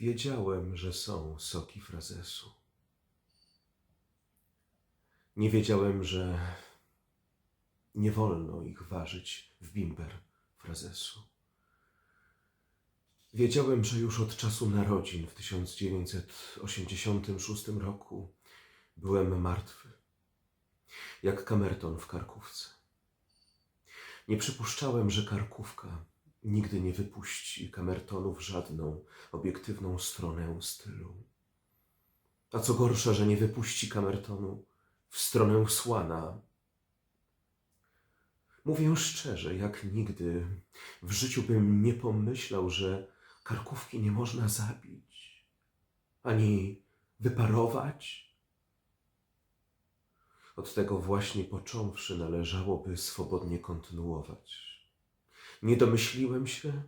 Wiedziałem, że są soki frazesu. Nie wiedziałem, że nie wolno ich ważyć w bimber frazesu. Wiedziałem, że już od czasu narodzin w 1986 roku byłem martwy, jak kamerton w karkówce. Nie przypuszczałem, że karkówka nigdy nie wypuści kamertonu w żadną obiektywną stronę stylu. A co gorsza, że nie wypuści kamertonu w stronę słana. Mówię szczerze, jak nigdy w życiu bym nie pomyślał, że karkówki nie można zabić, ani wyparować. Od tego właśnie począwszy należałoby swobodnie kontynuować. Nie domyśliłem się,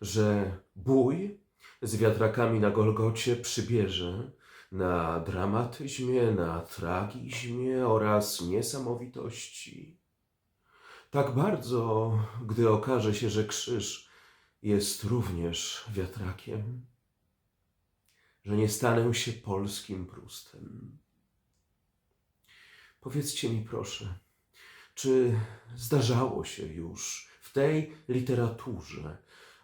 że bój z wiatrakami na Golgocie przybierze na dramatyzmie, na tragizmie oraz niesamowitości. Tak bardzo, gdy okaże się, że krzyż jest również wiatrakiem, że nie stanę się polskim Prustem. Powiedzcie mi proszę, czy zdarzało się już tej literaturze,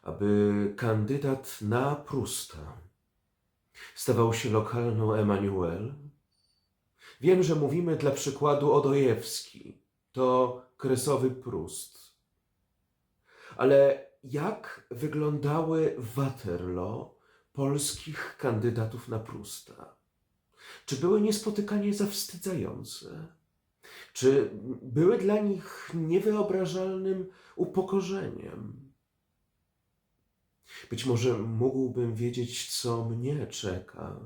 aby kandydat na Prusta stawał się lokalną Emanuel? Wiem, że mówimy dla przykładu Odojewski, to kresowy Prust. Ale jak wyglądały Waterloo polskich kandydatów na Prusta? Czy były niespotykanie zawstydzające? Czy były dla nich niewyobrażalnym upokorzeniem? Być może mógłbym wiedzieć, co mnie czeka.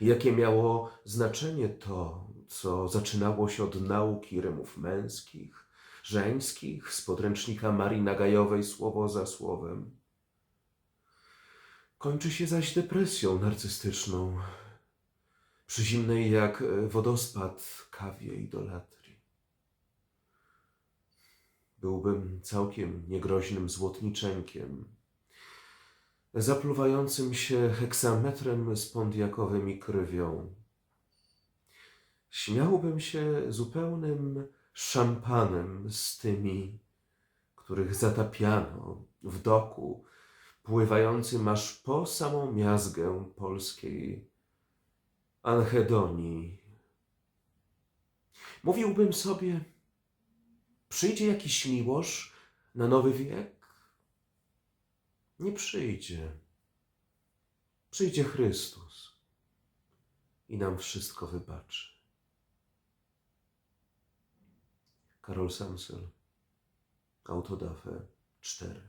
Jakie miało znaczenie to, co zaczynało się od nauki rymów męskich, żeńskich, z podręcznika Marii Nagajowej słowo za słowem. Kończy się zaś depresją narcystyczną, przyzimnej jak wodospad kawie idolatrii. Byłbym całkiem niegroźnym złotniczenkiem, zapluwającym się heksametrem z pondiakowym i krwią. Śmiałbym się zupełnym szampanem z tymi, których zatapiano w doku pływającym aż po samą miazgę polskiej anhedonii. Mówiłbym sobie, przyjdzie jakiś miłosz na nowy wiek? Nie przyjdzie. Przyjdzie Chrystus i nam wszystko wybaczy. Karol Samsel, Autodafé 4.